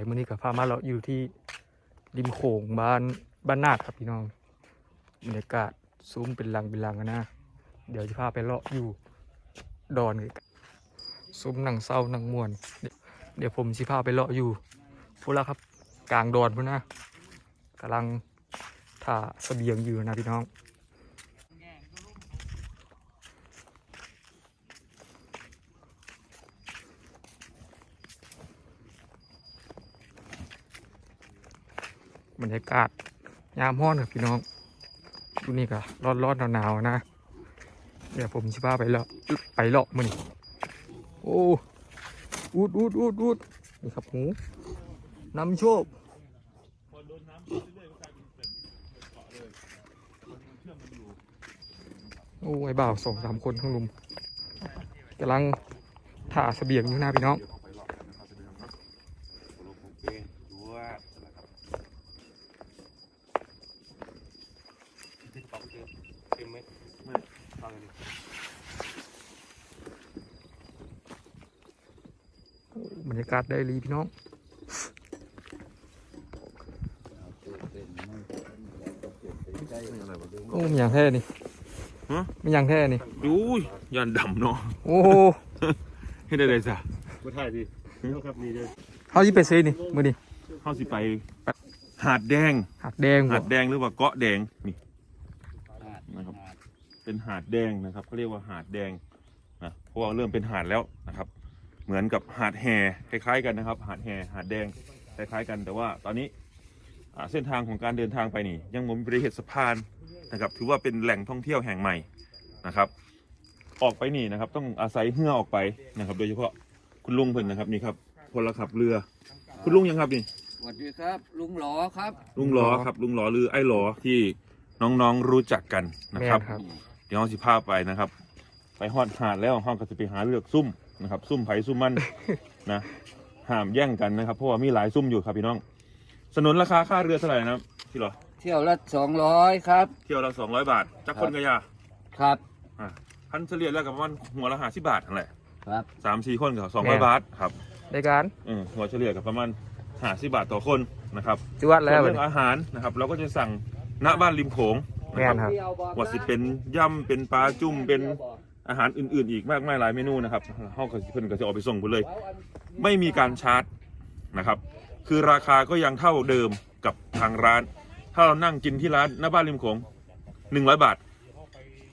ายมื้อนี้กับพามาเราะอยู่ที่ริมโขงบ้านบ้านนาดครับพี่น้องบรรยากาศซุ้มเป็นลังเป็นลังกันนะ เดี๋ยวจะพาไปเลาะอยู่ดอนเลยซุ้มหนังเศร้าหนังมวน เดี๋ยวผมสิพาไปเลาะอยู่พูดแล้วครับ กลางดอนพุ่นนะกำลังถ่าเสบียงอยู่นะพี่น้อง บรรยากาศยามห้อนครับพี่น้องดูนี่ก็ร้อนร้อนหนาวหนาวๆนะ เดี๋ยวผมชิบ้าไปเลาะไปเลาะมันโอ้อูดอูดอูดอูดนี่ครับหูนำโชคโอ้ไอ้บ่าวสองสามคนทั้งลุมกำลังถ่าเสบียงอยู่หนะพี่น้อง บ รรยากาศได้รีพี่น้องโอ้มีอย่างแท้นี่ฮะมีอย่างแท้นี่ดูยันดำเนาะโอ้โหให้ได้เลยจ้ะมาถ่ายดินี่ครับนี่เลยเขาที่ไปซื้อนี่มือนี่เข้าสิไป หาดแดงหักแดงหาบ่ดแดงหรือว่าเกาะแดงนี่นะครับ เป็นหาดแดงนะครับเขาเรียกว่าหาดแดงนะเพราะว่าเริ่มเป็นหาดแล้วนะครับ เหมือนกับหาดแห่คล้ายๆกันนะครับ หาดแห่หาดแดงคล้ายๆกัน แต่ว่าตอนนี้อ่าเส้นทางของการเดินทางไปนี่ ยังไม่ได้เห็นสะพานนะครับถือว่าเป็นแหล่งท่องเที่ยวแห่งใหม่นะครับ ออกไปนี่นะครับ ต้องอาศัยเหือออกไปนะครับ โดยเฉพาะคุณลุงเพิ่นนะครับนี่ครับพลขับเรือ คุณลุงยังครับนี่สวัสดีครับ ลุงหลอครับ ลุงหลอครับ ลุงหลอหรือไอ้หลอที่น้องๆรู้จักกันนะแม่ครับนครับ เดี๋ยวเราสิพาไปนะครับ ไปฮอดหาดแล้วห้องก็จะไปหาเลือกซุ่ม นะครับ ซุ่มไผ่ซุ่มมันนะห้ามแย่งกันนะครับ เพราะว่ามีหลายซุ่มอยู่ครับพี่น้อง สนุนราคาค่าเรือเท่าไหร่นะครับพี่หลอเที่ยวละสองร้อยครับ เที่ยวละสองร้อยบาทจักคนกระยาครับอะพันเฉลี่ยแล้วกับประมาณหัวละห้าสิบบาทนั่นแหละครับสามสี่คนกับสองร้อยบาทครับในการเออหัวเฉลี่ยกับประมาณห้าสิบบาทต่อคนนะครับจวดส่แล้ววนบัดเรื่องนี้อาหารนะครับ เราก็จะสั่งณบ้านริมโขงนะแม่ครับนครับว่าสิเป็นย่ำเป็นปลาจุ่มเป็น อาหารอื่นๆ อีกมากมายหลายเมนูนะครับเฮาก็สิเพิ่นก็จะเอาไปส่งไปเลย ไม่มีการชาร์จนะครับ คือราคาก็ยังเท่าเดิมกับทางร้าน ถ้าเรานั่งกินที่ร้านหน้าบ้านริมโขง100 บาท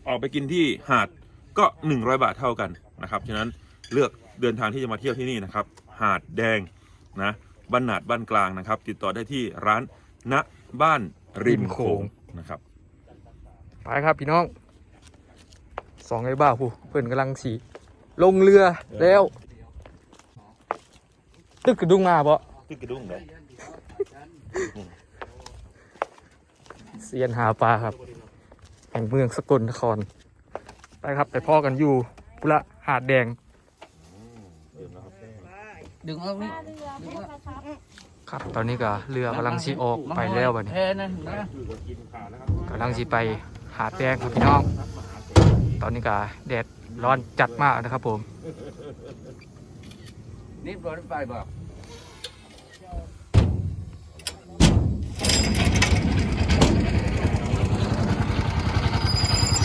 ออกไปกินที่หาดก็ 100 บาทเท่ากันนะครับฉะนั้นเลือกเดินทางที่จะมาเที่ยวที่นี่นะครับ หาดแดงนะบ้านหนาดบ้านกลางนะครับ ติดต่อได้ที่ร้านณบ้านริมโขงนะครับ ไปครับพี่น้อง สองไอ้บ้าผู้เพื่อนกำลังสีลงเรือแล้วตึกกระดุงมาบ่ตึกกระดุ้งเลยเซียนหาปลาครับ แห่งเมืองสกลนคร ไปครับไปพ่อกันอยู่พุระหาดแดง ดึงเอานี่ครับตอนนี้ก็เรือกำลังสีออกไปแล้วบัดนี้แค่นั้นนะกำลังสีไปหาดแดงครับพี่น้อง ตอนนี้ก็แดดร้อนจัดมากนะครับผม นี่ปล่อยไปบอก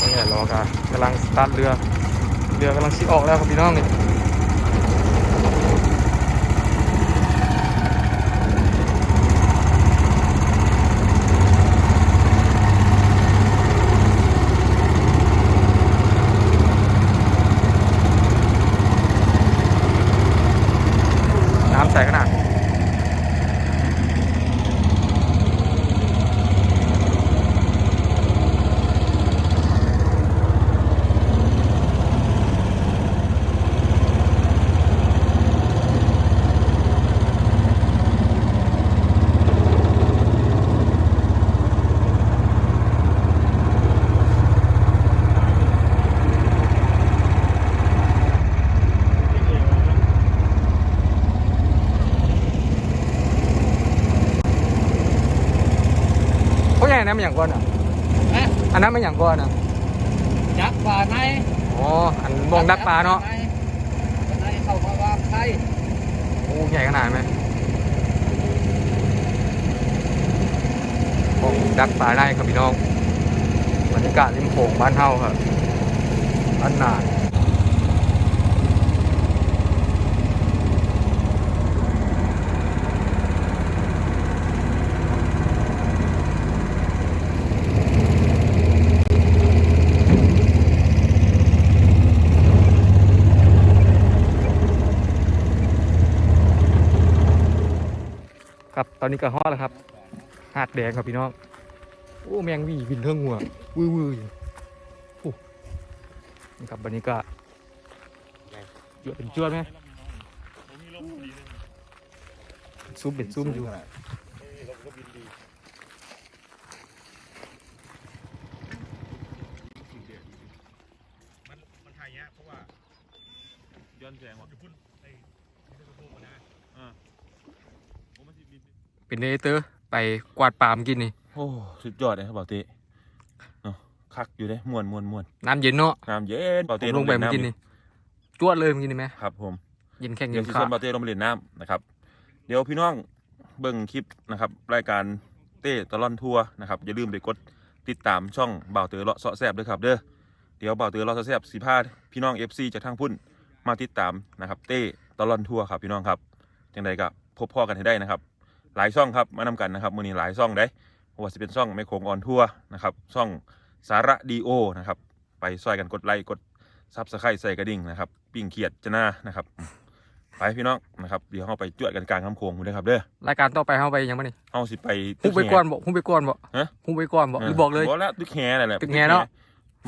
นี่รอกันกำลังสตาร์ทเรือ เรือกำลังชิออกแล้วครับพี่น้องนี่ ใส่ขนาดันอย่างก้อนอะอันนั้นมันอย่างก้อนอะยักษ์ป่าในอ๋ออันมองดักปลาเนาะป่ในเข้ามาว่าใครโอ้ใหญ่ขนาดไหมมองดักปลาได้ครับพี่น้องบรรยากาศริมโขงบ้านเฮาครับอันนาน ตอนนี้ก็ฮอดแล้วครับหาดแดงครับพี่น้องโอ้แมงวี่บินเทิงหัววื้อวื้ออยู่โอ้นี่ครับบรรยากาศจวดเป็นจวดไหมซุ่มเป็นซุ่มอยู่มันมันถ่ายเงี้ยเพราะว่าย้อนแสงว่ะอยู่พุ่นไอ้ที่จะพูดมาได้อ่าโอ้มันสิบิน เป็นเนเตอร์ไปกวาดปลามกินนี่ โอ้สุดยอดเลยครับเบาเต้เนาะคักอยู่เลยม่วนม่วนม่วนน้ำเย็นเนาะน้ำเย็นเบาผเต้มลงไปเล่เมื่อน้ำกี้นี่จวดเลยเมื่อกี้นี่ไหมครับผมเย็นแข็งเดี๋เย็ยวนซีขาซันเบาเต้ลงมาเล่นน้ำนะครับ เดี๋ยวพี่น้องเบิ่งคลิปนะครับ รายการเต้ตลอนทัวร์นะครับอย่าลืมไปกดติดตามช่องเบาเตอเลาะเสาะแซบด้วยครับเด้อเดี๋ยวเบาเตอเลาะเสาะแซบสีพาพี่น้อง FC จากทางพุ่นมาติดตามนะครับ เต้ตลอนทัวร์ครับพี่น้องครับจังใดก็พบพ่อกันให้ได้นะครับ หลายช่องครับมานำกันนะครับมื้อนี้หลายช่องได้เพราะว่าจะเป็นช่องไม่โคงออนทัวร์นะครับช่องสาระดีโอนะครับไปซอยกันกดไลค์กดซับสไครต์ใส่กระดิ่งนะครับปิ้งเขียดจะหน้านะครับไปพี่น้องนะครับเดี๋ยวเราไปจวดกันกลางคำโขงคุณนะครับเด้อรายการต่อไปเฮาไปยังไงนี่เอาสิไปพุ่งไปก่อนบ่พุ่งไปก่อนบ่ฮะพุ่งไปก่อนบ่หรือบอกเลยบอกแล้วตึกแฮนั่นแหละตึกแฮเนาะ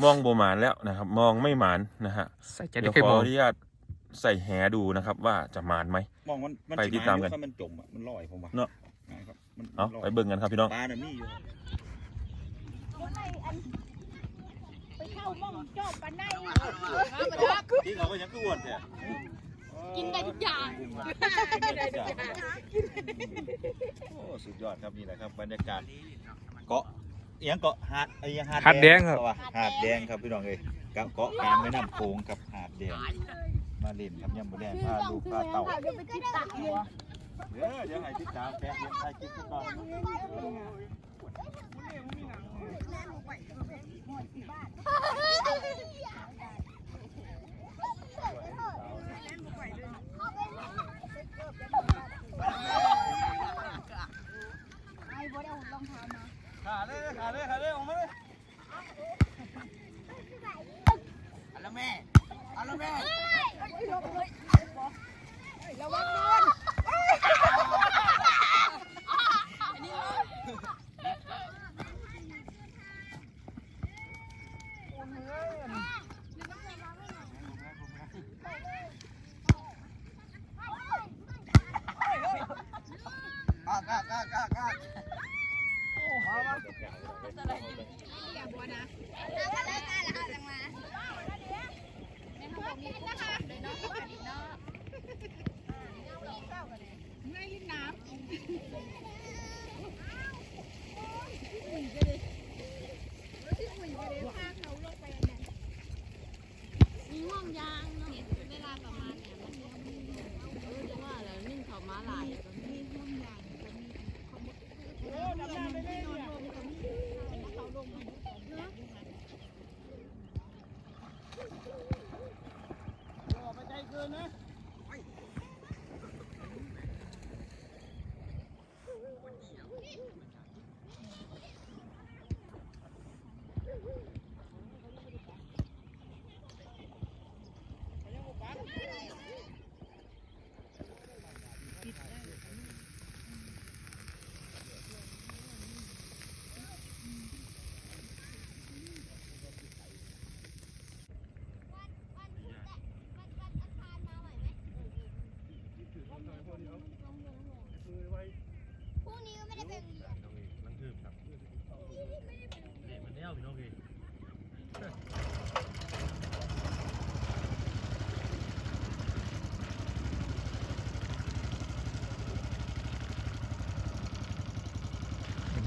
มองโบหมานแล้วนะครับ มองไม่หมานนะฮะใส่ใจเดี๋ได้ยวเคยขมอองอนุญาต ใส่แหดูนะครับว่าจะหมานไหม มองมันมันไปติดตามกันถ้มันจมอะมันลอยผมว่าเนาะครับมันเอาลยไปเบิ่งกันครับพี่น้องปลาน่ะมีอยู่ไปเข้าม่องจอบปันไดที่เขาก็ยังคืออ้วนแท้กินได้ทุกอย่างโอ้สุดยอดครับนี่แหละครับบรรยากาศเกาะเอียงเกาะหาดไอ้ยังหาดหาดแดงครับเขาว่าหาดแดงครับพี่น้องเอ้ยกับเกาะกลางแม่น้ำโขงครับหาดแดง มาเล่นครับยามมื้อแดงพาลูกพาเต่าเดี๋ยวไปกินตักหัวเดี๋ยวเดี๋ยวให้ติดตามแป๊บเดียวถ่ายคลิปกันก่อน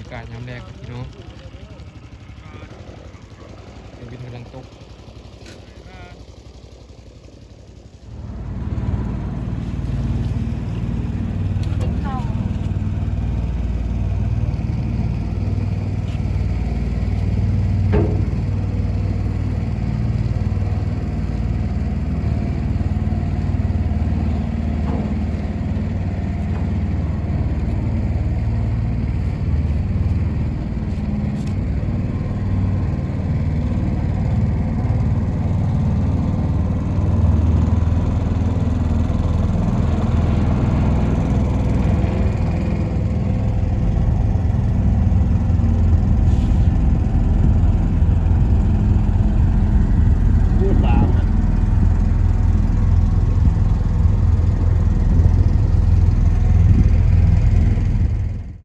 ากาศยามแรกพี่น้องเป็นวินกำลังตก